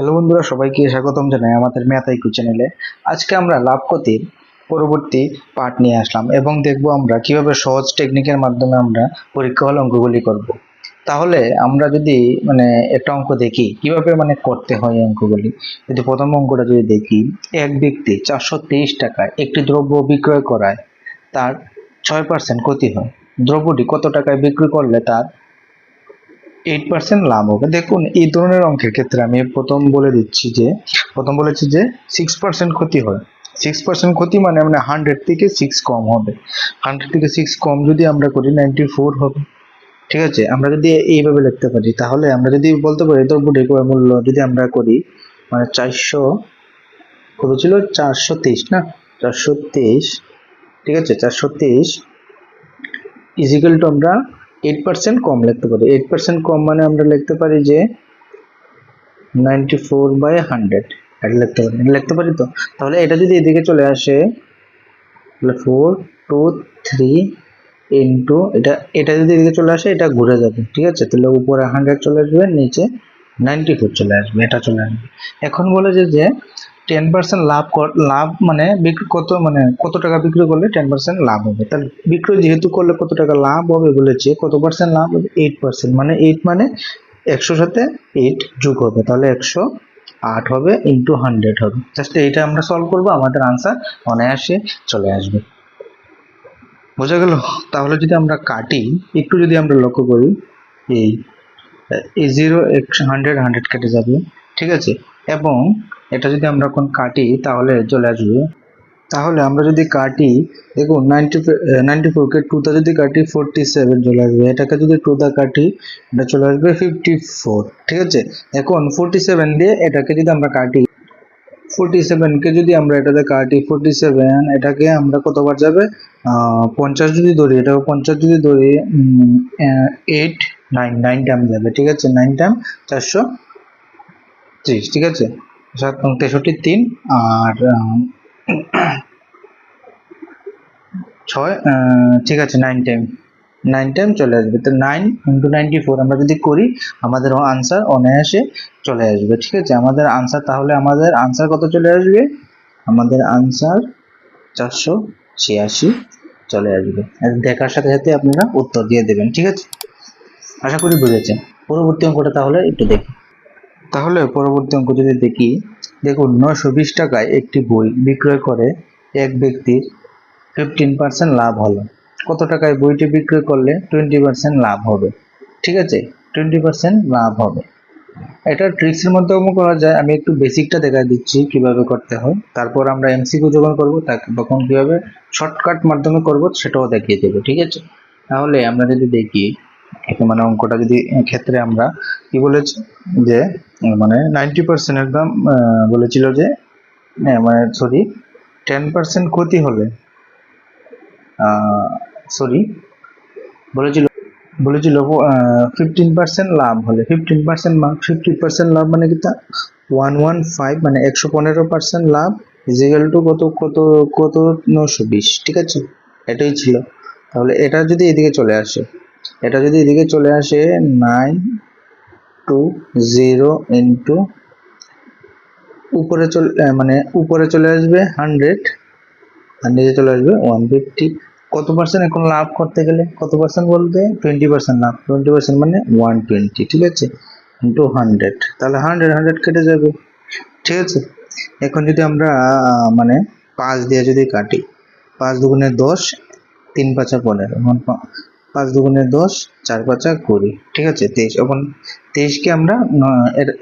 Hello বন্ধুরা, সবাইকে স্বাগতম জানাই আমাদের ম্যাথাইকু চ্যানেলে। আজকে আমরা লাভ ক্ষতির পরবর্তী পার্ট নিয়ে আসলাম এবং দেখব আমরা কীভাবে সহজ টেকনিকের মাধ্যমে আমরা পরীক্ষা হল অঙ্কগুলি করব। তাহলে আমরা যদি মানে একটা অঙ্ক দেখি, কীভাবে মানে করতে হয় অঙ্কগুলি। যদি প্রথম অঙ্কটা যদি দেখি, এক ব্যক্তি চারশো তেইশ টাকায় একটি দ্রব্য বিক্রয় করায়, তার ছয় পার্সেন্ট ক্ষতি হয়। দ্রব্যটি কত টাকায় বিক্রি করলে তার এইট পার্সেন্ট লাভ হবে। দেখুন, এই ধরনের অঙ্কের ক্ষেত্রে আমি প্রথম বলে দিচ্ছি যে, প্রথম বলেছি যে সিক্স পার্সেন্ট ক্ষতি হয়। সিক্স পার্সেন্ট ক্ষতি মানে মানে হান্ড্রেড থেকে সিক্স কম হবে। হান্ড্রেড থেকে সিক্স কম যদি আমরা করি নাইনটি ফোর হবে। ঠিক আছে? আমরা যদি এইভাবে লিখতে পারি, তাহলে আমরা যদি বলতে পারি দ্রব্যটির ক্রয় মূল্য যদি আমরা করি মানে চারশো, কত ছিল? চারশো তেইশ, না? চারশো তেইশ, ঠিক আছে? চারশো তেইশ ইজিক্যাল টু আমরা এইট পার্সেন্ট কম লিখতে পারি। এইট পার্সেন্ট কম মানে আমরা লিখতে পারি যে নাইনটি ফোর বাই হান্ড্রেড এটা লিখতে পারি। লিখতে পারি তো? তাহলে এটা যদি এদিকে চলে আসে, তাহলে ফোর টু থ্রি ইন্টু এটা এটা যদি এদিকে চলে আসে, এটা ঘুরে যাবে। ঠিক আছে? তাহলে উপরে হান্ড্রেড চলে আসবে, নিচে নাইনটি ফোর চলে আসবে। এটা চলে আসবে। এখন বলে যে টেন পার্সেন্ট লাভ লাভ মানে বিক্রি কত মানে কত টাকা বিক্রি করলে টেন পার্সেন্ট লাভ হবে? তাহলে বিক্রি যেহেতু করলে কত টাকা লাভ হবে বলেছে, কত পার্সেন্ট লাভ হবে? এইট পার্সেন্ট মানে এইট মানে একশোর সাথে এইট যোগ হবে, তাহলে একশো আট হবে ইন্টু হান্ড্রেড হবে। জাস্ট এইটা আমরা সলভ করব, আমাদের আনসার অনায়াসে চলে আসবে। বোঝা গেল? তাহলে যদি আমরা কাটি, একটু যদি আমরা লক্ষ্য করি, এই এই জিরো একশো হান্ড্রেড হান্ড্রেড কেটে যাবে। ঠিক আছে? এবং এটা যদি আমরা এখন কাটি, তাহলে চলে আসবে। তাহলে আমরা যদি কাটি, দেখুন নাইনটি নাইনটি ফোরকে টুটা যদি কাটি ফোরটি সেভেন চলে আসবে। এটাকে যদি টুতে কাটি, এটা চলে আসবে ফিফটি ফোর ঠিক আছে? এখন ফোরটি সেভেন দিয়ে এটাকে যদি আমরা কাটি ফোরটি সেভেনকে যদি আমরা এটাতে কাটি ফোরটি সেভেন এটাকে আমরা কতবার যাবে? পঞ্চাশ যদি ধরি এটা পঞ্চাশ যদি ধরি এইট নাইন নাইন টাইম যাবে, ঠিক আছে? নাইন টাইম চারশো ত্রিশ ঠিক আছে। সাত তেষট্টি তিন আর ছয় ঠিক আছে নাইন টাইম নাইন টাইম চলে আসবে। তো নাইন ইন্টু নাইনটি ফোর আমরা যদি করি, আমাদের আনসার অনায়াসে চলে আসবে, ঠিক আছে? আমাদের আনসার তাহলে আমাদের আনসার কত চলে আসবে? আমাদের আনসার চারশো ছিয়াশি চলে আসবে। দেখার সাথে সাথে আপনারা উত্তর দিয়ে দেবেন, ঠিক আছে? আশা করি বুঝেছেন। পরবর্তী অঙ্কটা তাহলে একটু দেখি। তাহলে পরবর্তী অঙ্ক যদি দেখি, দেখুন নয়শো বিশ টাকায় একটি বই বিক্রয় করে এক ব্যক্তির ফিফটিন পার্সেন্ট লাভ হলো। কত টাকায় বইটি বিক্রয় করলে টোয়েন্টি পার্সেন্ট লাভ হবে? ঠিক আছে? টোয়েন্টি পার্সেন্ট লাভ হবে। এটা ট্রিক্সের মাধ্যমে করা যায়। আমি একটু বেসিকটা দেখা দিচ্ছি কীভাবে করতে হয়। তারপর আমরা এমসিকিউ যখন করব তখন কীভাবে শর্টকাট মাধ্যমে করব সেটাও দেখিয়ে দেবো। ঠিক আছে? তাহলে আমরা যদি দেখি মানে অঙ্কটা যদি ক্ষেত্রে আমরা কি বলেছি? যে মানে নাইনটি পার্সেন্ট একদম বলেছিল যে মানে সরি টেন পার্সেন্ট ক্ষতি হলে সরি বলেছিল বলেছিল ফিফটিন পার্সেন্ট লাভ হলে। ফিফটিন পার্সেন্ট ফিফটি পার্সেন্ট লাভ মানে কি তা? ওয়ান ওয়ান ফাইভ মানে একশো পনেরো পার্সেন্ট লাভ ইজিক্যাল টু কত কত কত নশো বিশ, ঠিক আছে? এটাই ছিল। তাহলে এটা যদি এদিকে চলে আসে এটা যদি এদিকে চলে আসে নাইন টু জিরো ইন্টু উপরে চলে মানে উপরে চলে আসবে হান্ড্রেড আর নিচে চলে আসবে ওয়ান ফিফটি কত পার্সেন্ট এখন লাভ করতে গেলে? কত পার্সেন্ট বলতে? টোয়েন্টি পার্সেন্ট লাভ। টোয়েন্টি পার্সেন্ট মানে ওয়ান টোয়েন্টি ঠিক আছে? ইন্টু হান্ড্রেড তাহলে হান্ড্রেড হান্ড্রেড কেটে যাবে। ঠিক আছে? এখন যদি আমরা মানে পাঁচ দিয়ে যদি কাটি, পাঁচ দুগুণে দশ, তিন পাঁচা পনেরো। পাঁচ দুগুণে দশ, চার পাঁচা কুড়ি। ঠিক আছে? তেইশ। এখন তেইশকে আমরা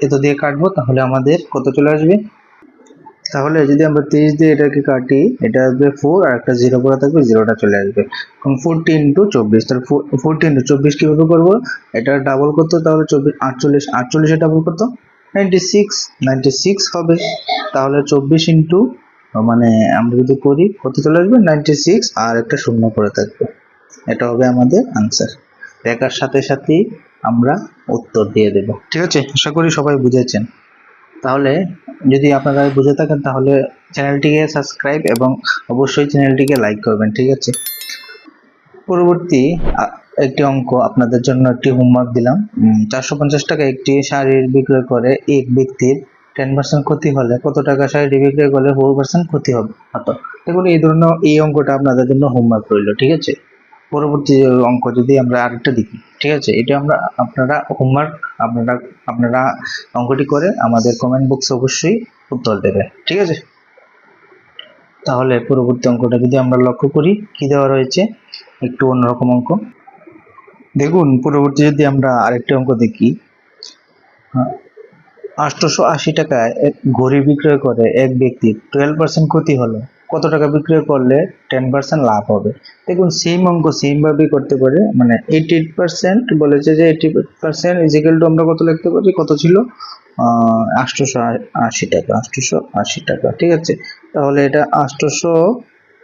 এত দিয়ে কাটবো, তাহলে আমাদের কত চলে আসবে? তাহলে যদি আমরা তেইশ দিয়ে এটাকে কাটি, এটা আসবে ফোর আর একটা জিরো করা থাকবে জিরোটা চলে আসবে। এখন ফোরটি ইন্টু চব্বিশ, তাহলে ফোরটি ইন্টু চব্বিশ কীভাবে করব? এটা ডাবল করতো, তাহলে চব্বিশ, আটচল্লিশ, আটচল্লিশে ডাবল করতো। নাইনটি সিক্স নাইনটি সিক্স হবে। তাহলে চব্বিশ ইন্টু মানে আমরা যদি করি, কত চলে আসবে? নাইনটি সিক্স আর একটা শূন্য করে থাকবে। এটা হবে আমাদের আনসার দেখার সাথে সাথেই আমরা উত্তর দিয়ে দেব। ঠিক আছে? আশা করি সবাই বুঝেছেন। তাহলে যদি আপনারা বুঝে থাকেন, তাহলে চ্যানেলটিকে সাবস্ক্রাইব এবং অবশ্যই চ্যানেলটিকে লাইক করবেন, ঠিক আছে? পরবর্তী একটি অঙ্ক আপনাদের জন্য একটি হোমওয়ার্ক দিলাম। চারশো পঞ্চাশ টাকা একটি শাড়ির বিক্রয় করে এক ব্যক্তির টেন পার্সেন্ট ক্ষতি হলে কত টাকা শাড়িটি বিক্রয় করলে ফোর পার্সেন্ট ক্ষতি হবে? হতো। দেখুন এই ধরনের, এই অঙ্কটা আপনাদের জন্য হোমওয়ার্ক রইল, ঠিক আছে? পরবর্তী অঙ্ক যদি আমরা আরেকটা দেখি, ঠিক আছে? এটা আমরা আপনারা হোমওয়ার্ক আপনারা আপনারা অঙ্কটি করে আমাদের কমেন্ট বক্সে অবশ্যই উত্তর দেবেন, ঠিক আছে? তাহলে পরবর্তী অঙ্কটা যদি আমরা লক্ষ্য করি, কি দেওয়া রয়েছে? একটু অন্যরকম অঙ্ক। দেখুন, পরবর্তী যদি আমরা আরেকটি অঙ্ক দেখি আটশোশো আশি টাকায় এক ঘড়ি বিক্রয় করে এক ব্যক্তির টুয়েলভ পার্সেন্ট ক্ষতি হলো। কত টাকা বিক্রয় করলে টেন পার্সেন্ট লাভ হবে? দেখুন সেম অঙ্ক সেম ভাবেই করতে পারে। মানে এইটি এইট পার্সেন্ট বলেছে যে এইটি পার্সেন্ট ইজিক্যাল টু আমরা কত লিখতে পারি? কত ছিল? আটশোশো আশি টাকা আটশোশো আশি টাকা, ঠিক আছে? তাহলে এটা আটশোশো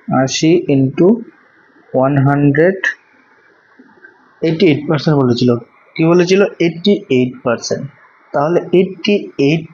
আশি into one hundred eighty eight percent বলেছিল। কি বলেছিল? এইটটি এইট পার্সেন্ট তাহলে এইটটি এইট